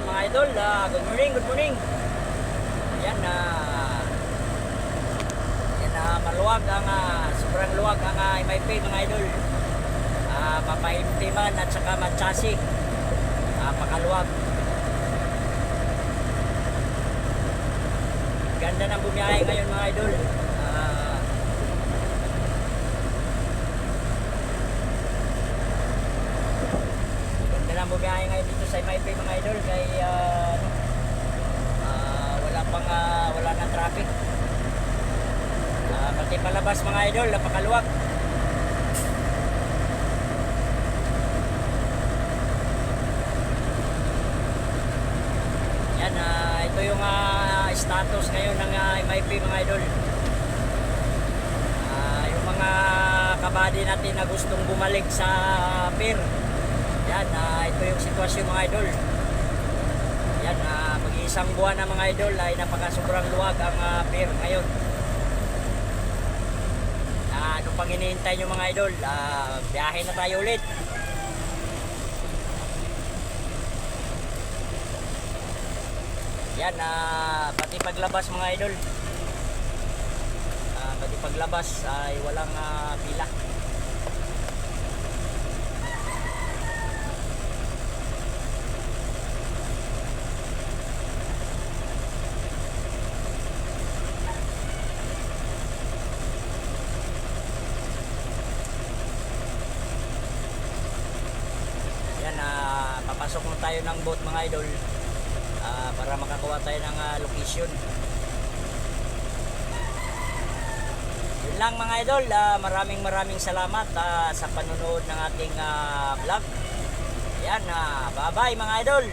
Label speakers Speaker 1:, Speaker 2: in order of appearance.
Speaker 1: Yan mga idol, ah, good morning, good morning. Yan na yan na maluwag ang ah, sobrang luwag ang uh, MIP mga idol. Ah, mapahimpiman at saka matsasi. Ah, pakaluwag. Ganda ng bumiyahe ngayon mga idol. Ah, Ganda ng bumiyahe ngayon dito sa MIP mga idol kay ano, ah, wala pang ah, wala nang traffic. Ah, pati palabas mga idol, napakaluwag. Yan, ah, ito yung ah, status ngayon ng ah, MIP mga idol. Ah, yung mga kabady natin na gustong bumalik sa pier. Yan, ah, ito yung sitwasyon mga idol. Yan, ah, mag-iisang buwan na mga idol ay napaka sobrang luwag ang ah, pier ngayon. Ah, ano pang hinihintay nyo mga idol? Ah, biyahe na tayo ulit. Yan, ah, pati paglabas mga idol. Ah, pati paglabas ay walang ah, pila. Yan, papasok na tayo ng boat mga idol ah, para makakuha tayo ng ah, location. Yun lang mga idol, ah, maraming maraming salamat ah, sa panonood ng ating ah, vlog. Yan, ah, bye bye mga idol.